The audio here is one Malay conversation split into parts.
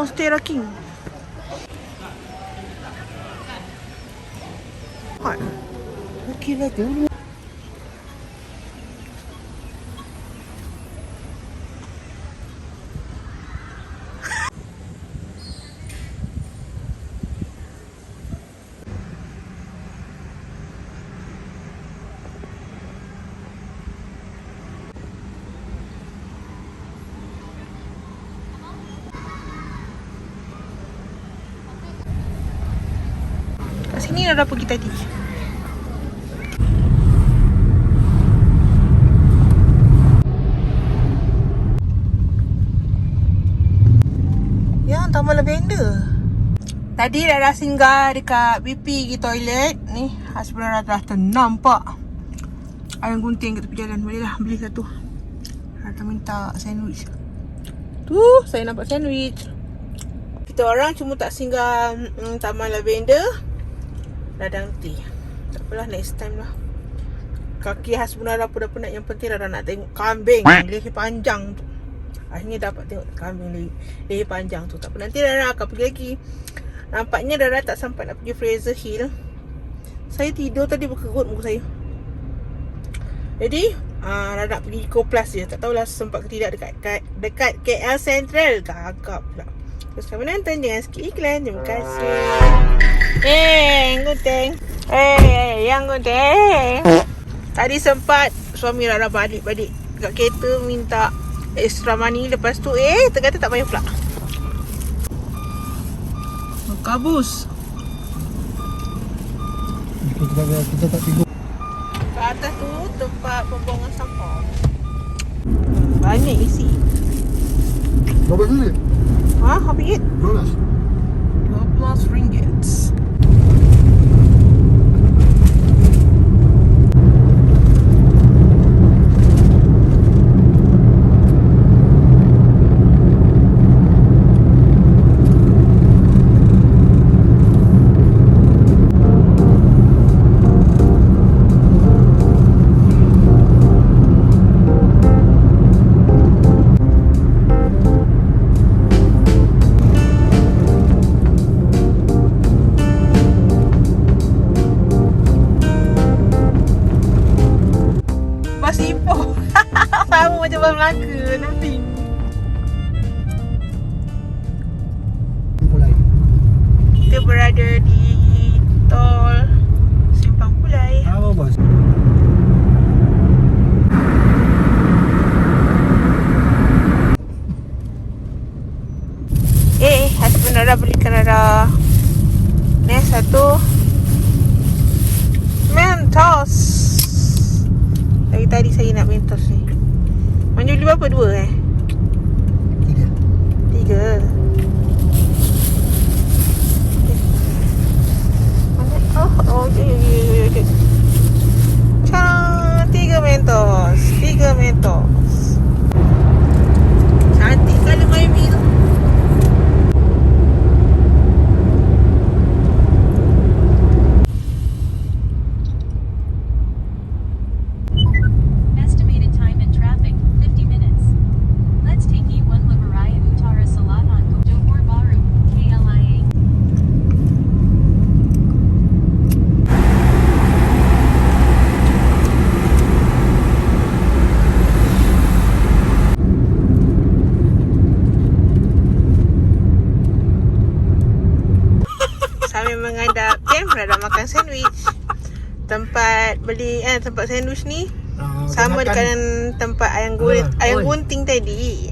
mosteiro aqui. Olha. Aqui legal. Né? Lah tu. Kat sini dah pergi tadi. Ya, Taman Lavender. Tadi dah dah singgah dekat BP pergi toilet. Ni, Hasbullah dah ternampak. Ayam gunting kat tepi jalan. Boleh lah beli satu. Rata minta sandwich. Tu, saya nampak sandwich. Kita orang cuma tak singgah mm, Taman Lavender. Ladang tea. Tak apalah, next time lah. Kaki Hasbunara pun dah penat. Yang penting dah nak tengok kambing. Leher panjang tu. Akhirnya dapat tengok kambing leher, leher panjang tu. Tak apa, nanti Rara akan pergi lagi. Nampaknya Rara tak sampai nak pergi Fraser Hill. Saya tidur tadi berkerut muka saya. Jadi, uh, Rara nak pergi Eco Plus je. Tak tahulah sempat ke tidak dekat, dekat, dekat KL Central. Gagap pula. Terus kami nonton dengan sikit iklan. Terima kasih. Eh, gunting. Eh, yang gunting. Tadi sempat suami Rara balik-balik dekat kereta minta extra money. Lepas tu eh, terkata tak payah pula. Kabus. Kita tak kita tak tidur. Kat atas tu tempat pembuangan sampah. Banyak isi. Berapa duit? Ha, apa ringgit? Dolar. 12 ringgit. Tadi saya nak Mentos ni Manja beli berapa? Dua eh? Tiga. Tiga Mana? Oh, oh, okay, okay, okay, tiga Mentos Tiga Mentos jam Rada makan sandwich Tempat beli eh, Tempat sandwich ni Ah, Sama makan. dengan tempat ayam gunting, Ah, ayam gunting tadi.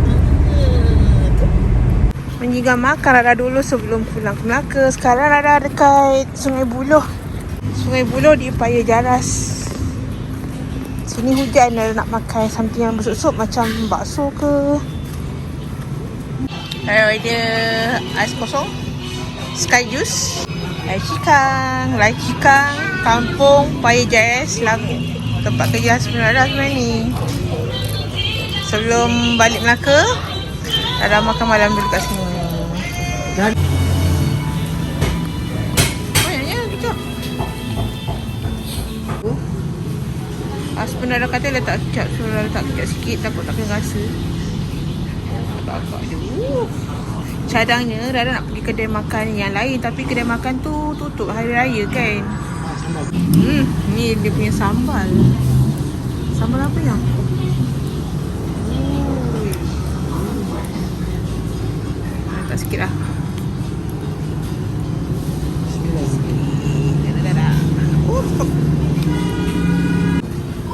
Hmm, tu. Menjiga makan Rara dulu sebelum pulang ke Melaka. Sekarang Rara dekat Sungai Buloh. Sungai Buloh di Paya Jaras. Sini hujan Rara nak makan something yang bersup-sup macam bakso ke. Rara ada ais kosong. Sky juice. Lai cikang. Lai cikang. Kampung Paya Jaras. Selangor. Tempat kerja husband Rara sebenarnya ni. Sebelum balik Melaka, Rara makan malam dulu kat sini. Dan Sebenarnya kata letak kecap Suruh letak kecap sikit Takut tak kena rasa. Agak-agak je. Cadangnya Rara nak pergi kedai makan yang lain Tapi kedai makan tu tutup hari raya kan? Hmm, ni dia punya sambal. Sambal apa yang? Letak sikit lah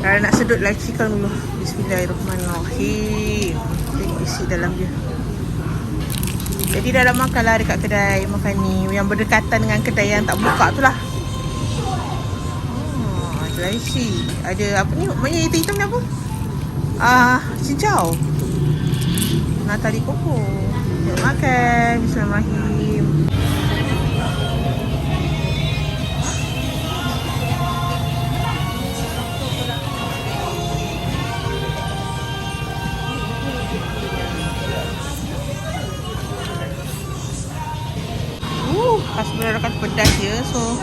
Rara nak sedut lagi kan dulu Bismillahirrahmanirrahim. Tengok isi dalam dia. Jadi dah dah makan lah dekat kedai makan ni. Yang berdekatan dengan kedai yang tak buka tu lah. Oh, Ada Ada apa ni? Banyak hitam-hitam ni apa? Ah, cincau Natali koko Tengok makan. Bismillahirrahmanirrahim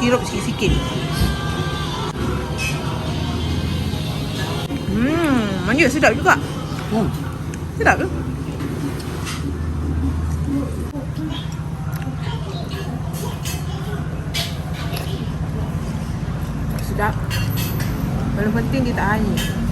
So hirup sikit-sikit. Hmm, manis sedap juga. Hmm. Sedap tu Sedap. Paling penting dia tak hanyut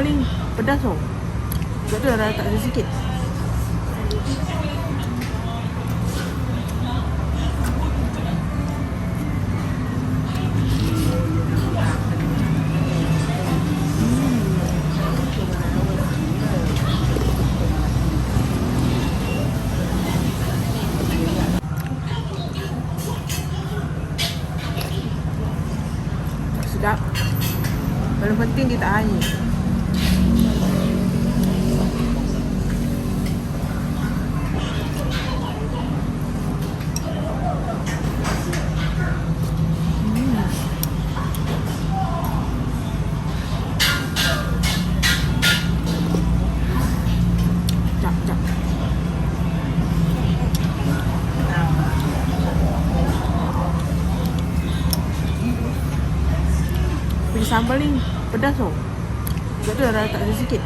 Ni pedas tau Sebab tu dah letak sikit. Sedap. Paling penting tak hanyut Punya sambal ni pedas tau. Sebab tu dah letak sikit.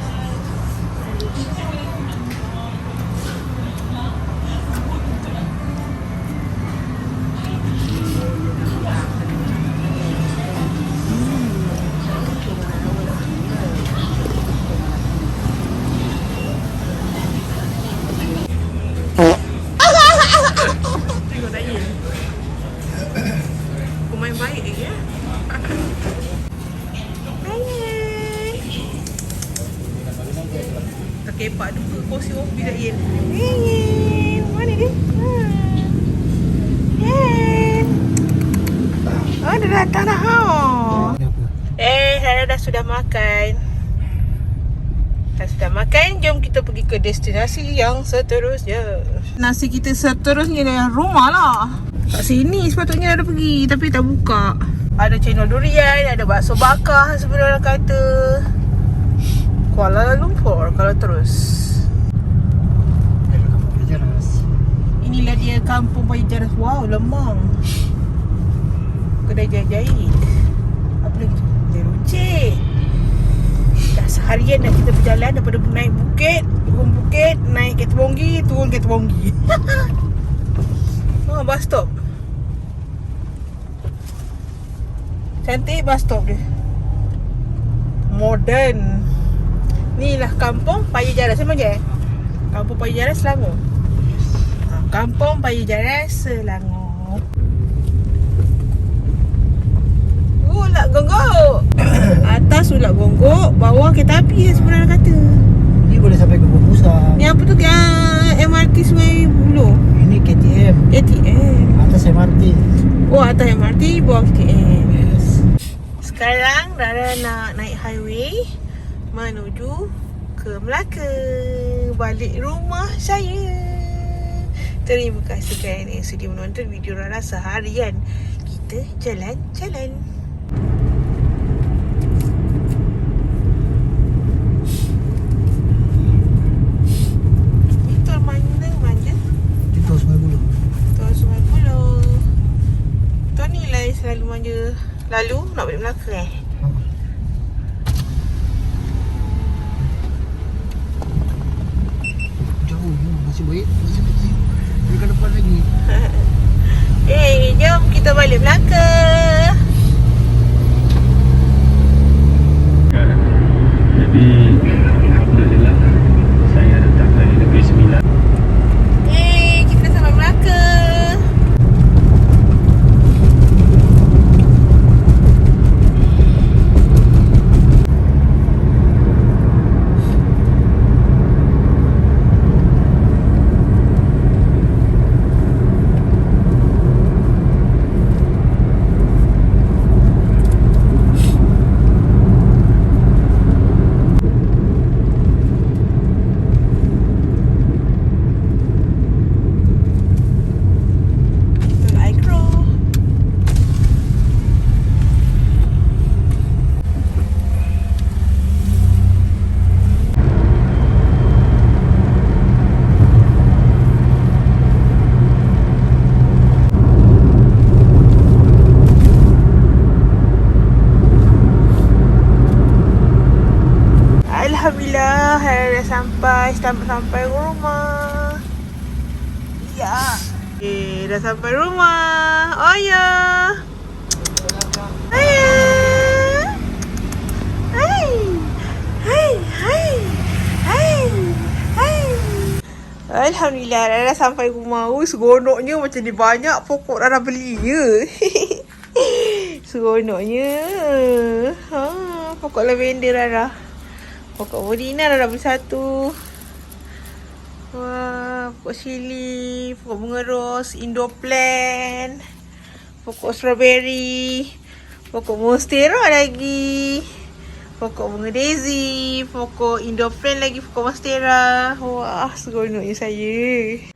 Tengok tak ya Pemain baik lagi ya Tu ke kursi Ofi tak Yin Yin Mana dia? Yin Oh dia datang dah ha. Apa? Eh Rara dah sudah makan Dah sudah makan Jom kita pergi ke destinasi yang seterusnya Nasi kita seterusnya dalam rumah lah Kat sini sepatutnya ada pergi Tapi tak buka Ada cendol durian Ada bakso bakar Sebenarnya kata Kuala Lumpur Kalau terus. Ras. Inilah dia kampung Bayi Jaras Wow lemang. Kedai jahit-jahit. Apa lagi? Tu? Kedai runcit. Dah seharian dah kita berjalan Daripada naik bukit Turun bukit Naik kereta bonggi Turun kereta bonggi. Oh bus stop. Cantik bus stop dia. Modern Ni lah kampung Paya Jaras Sama je Kampung Paya Jaras Selangor. Ha, Kampung Paya Jaras Selangor. Ulak gonggok Atas ulak gonggok Bawah kereta api lah sebenarnya kata. Ni boleh sampai ke Bubusa. Ni apa tu uh, MRT Sungai Buloh. Ini KTM. ATM Atas MRT. Oh atas MRT Bawah KTM Yes. Sekarang Rara nak naik highway Menuju ke Melaka Balik rumah saya Terima kasih kerana yang sudi menonton video Rara seharian Kita jalan-jalan Itu mana manja? Di tol Sungai Buloh. Tuan Sungai Buloh Tuan ni lah yang selalu manja Lalu nak balik Melaka eh? Ha. Jauh je. Masih baik. Masih masih. Dia ke depan lagi. Eh, jom kita balik Melaka. Jadi Alhamdulillah Saya datang dari Negeri Sembilan Eh, kita sampai Melaka. Tol Aikro. Alhamdulillah, dah sampai, sampai sampai rumah. Ya. Eh, dah sampai rumah. Oh ya. Hai. Hai. Hai. Hai. Hai. Hai. Alhamdulillah dah, dah sampai rumah. Oh, seronoknya macam ni banyak pokok dah, dah beli je. seronoknya. Ha, pokok lavender Rara. Pokok Modina dah, dah beli satu. Wah, pokok sili, pokok bunga ros, Indoplan, pokok strawberry, pokok monstera lagi, pokok bunga daisy, pokok Indoplan lagi, pokok monstera. Wah, seronoknya saya.